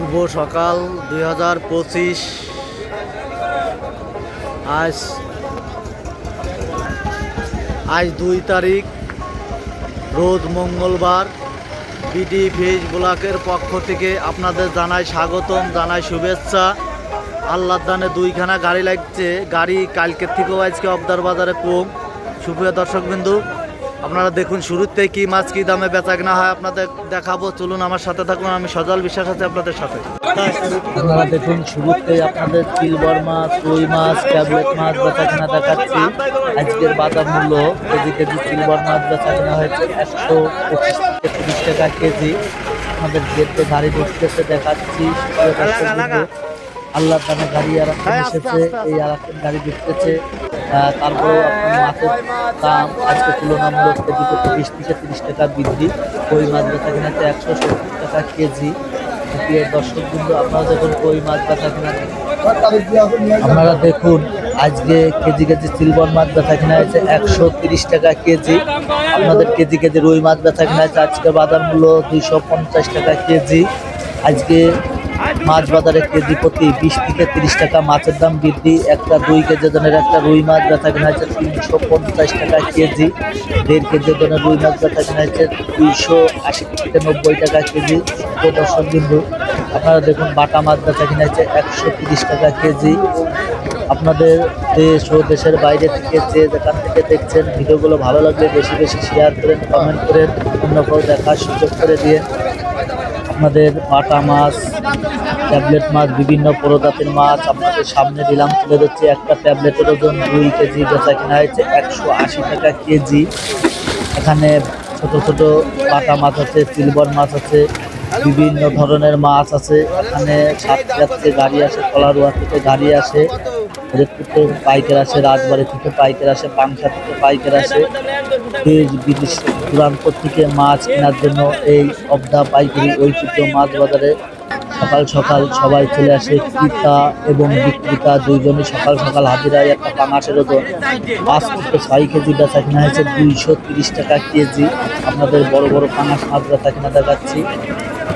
শুভ সকাল, দুই হাজার পঁচিশ। আজ আজ দুই তারিখ, রোজ মঙ্গলবার। বিডি ফেজ ব্লকের পক্ষ থেকে আপনাদের জানাই স্বাগতম, জানাই শুভেচ্ছা। আল্লাহ দানে দুইখানা গাড়ি লাগছে, গাড়ি কালকের থেকেও আজকে অবদার বাজারে কম। সুপ্রিয় দর্শকবিন্দু আপনারা দেখুন, শুরুতেই কি মাছ কি দামে বেচা কেনা হয় আপনাদের দেখাবো। চলুন আমার সাথে থাকুন, আমি সজল বিশ্বাস আছে আপনাদের সাথে। আপনারা দেখুন শুরুতে আপনাদের সিলভার মাছ, রুই মাছ ট্যাবলেট মাছ বেচা কেনা দেখাচ্ছি। আজকের বাজার মূল্য কেজি কেজি সিলভার মাছ বেচা কেনা হয়েছে একশো পঁচিশ থেকে তিরিশ টাকা কেজি। আমাদের গেটে গাড়ি ঢুকতেছে দেখাচ্ছি। আল্লাহর দামে গাড়ি আর একটা এসেছে এই আর একটা গাড়ি ঢুকতেছে আহ, তারপরেও মাছের দাম আজকে তুলনামূলক কেজি প্রতি বিশ থেকে তিরিশ টাকা বৃদ্ধি। কই মাছ বেচা কেনাতে একশো সত্তর টাকা কেজি। প্রিয় দর্শক বিন্দু আপনারা দেখুন কই মাছ বেচা কেনা আপনারা দেখুন আজকে কেজি কেজি সিলভার মাছ বেচা কেনা হয়েছে একশো তিরিশ টাকা কেজি। আপনাদের কেজি কেজি রুই মাছ বেচা কেনা হয়েছে আজকে বাজার মূল্য দুইশো পঞ্চাশ টাকা কেজি। আজকে মাছ বাজারে কেজি প্রতি বিশ থেকে তিরিশ টাকা। মাছের দাম বৃদ্ধি, একটা দুই কেজি ওজনের একটা রুই মাছ বেচা কেনা হয়েছে তিনশো পঞ্চাশ টাকা কেজি। দেড় কেজি ওজনের রুই মাছ বেচা কেনা হয়েছে দুইশো আশি থেকে নব্বই টাকা কেজি। তো দর্শক বিন্দু, আপনারা দেখুন, বাটা মাছ বেচা কেনা হয়েছে একশো তিরিশ টাকা কেজি। আপনাদের দেশ ও দেশের বাইরে থেকে যে যেখান থেকে দেখছেন, ভিডিওগুলো ভালো লাগলে বেশি বেশি শেয়ার করেন কমেন্ট করেন, অন্য কেউ দেখার সুযোগ করে দিয়ে আপনাদের পাটা মাছ, ট্যাবলেট মাছ, বিভিন্ন প্রজাতির মাছ আপনাদের সামনে দিলাম। তুলে দিচ্ছি একটা ট্যাবলেটের ওজন দুই কেজি বেচা কেনা হয়েছে, একশো আশি টাকা কেজি। এখানে ছোট ছোট পাটা মাছ আছে, সিলভার মাছ আছে, বিভিন্ন ধরনের মাছ আছে। এখানে সাতক্ষীরা থেকে গাড়ি আসে কলারুয়া থেকে গাড়ি আসে। পাইকার আসে, রাজবাড়ি থেকে পাইকার আসে পাংশা থেকে পাইকার আসে। দেশ বিদেশ দূরান্ত থেকে মাছ কেনার জন্য এই অবদা পাইকারি ঐতিহ্য মাছ বাজারে সকাল সকাল সবাই চলে আসে। ক্রেতা এবং বিক্রেতা দুইজনই সকাল সকাল হাজিরায় একটা পাঙাশের ওজন পাঁচ থেকে ছয় কেজি বেচা কেনা হয়েছে দুইশো তিরিশ টাকা কেজি। আপনাদের বড় বড় পাঙাশ মাছ বেচা কেনা দেখাচ্ছি।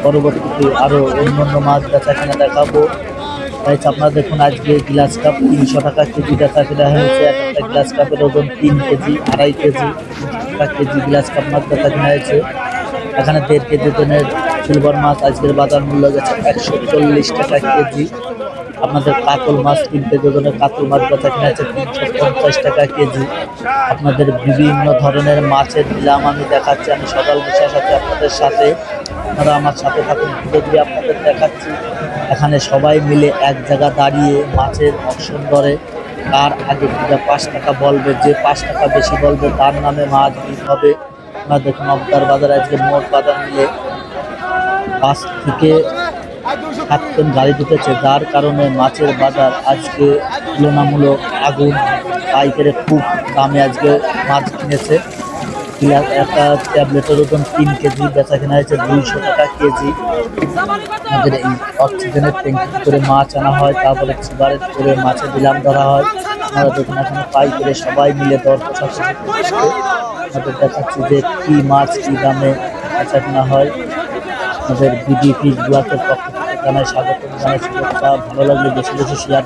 পরবর্তীতে আরও অন্য অন্য মাছ বেচা কেনা দেখাবো। তাই আপনারা দেখুন, আজকে গ্লাস কাপ তিনশো টাকা কেজি বেচা কেনা হয়েছে এক একটা গ্লাস কাপের ওজন তিন কেজি, আড়াই কেজি টাকা কেজি গ্লাস কাপ মাছ বেচা কেনা হয়েছে এখানে দেড় কেজি ওজনের সিলভার মাছ, আজকের বাজার মূল্য গেছে একশো চল্লিশ টাকা কেজি। আপনাদের কাতল মাছ, তিন কেজি ওজনের কাতল মাছ বেচা কেনা হয়েছে তিনশো পঞ্চাশ টাকা কেজি। আপনাদের বিভিন্ন ধরনের মাছের নিলাম আমি দেখাচ্ছি, আমি সকাল বিশ্বাস আছি আপনাদের সাথে। আপনারা আমার সাথে থাকুন ঘুরে ঘুরে আপনাদের দেখাচ্ছি। এখানে সবাই মিলে এক জায়গা দাঁড়িয়ে মাছের অপশন করে কার আগে থেকে পাঁচ টাকা বলবে, যে পাঁচ টাকা বেশি বলবে তার নামে মাছ বিক্রি হবে। আপনারা দেখুন অবদার বাজার আজকে মোট বাজার মিলে পাঁচ থেকে সাতজন গাড়ি ঢুকেছে। যার কারণে মাছের বাজার আজকে তুলনামূলক আগুন, পাইকারে খুব দামে আজকে মাছ কিনেছে। একটা ট্যাবলেটের ওজন তিন কেজি বেচা কেনা হয়েছে দুইশো টাকা কেজি। আমাদের এই অক্সিজেনের ট্যাঙ্কি করে মাছ আনা হয় তারপরে সিগারেট করে মাছের দিলাম ধরা হয়। আমরা দেখুন এখানে পাই করে সবাই মিলে দর করছে। আমাদের দেখাচ্ছি যে কি মাছ কি দামে বেচা কেনা হয়। আমাদের বিডি ফিস ব্লকের পক্ষ থেকে জানাই, স্বাগত জানাই ভালো লাগলে বেশি বেশি শেয়ার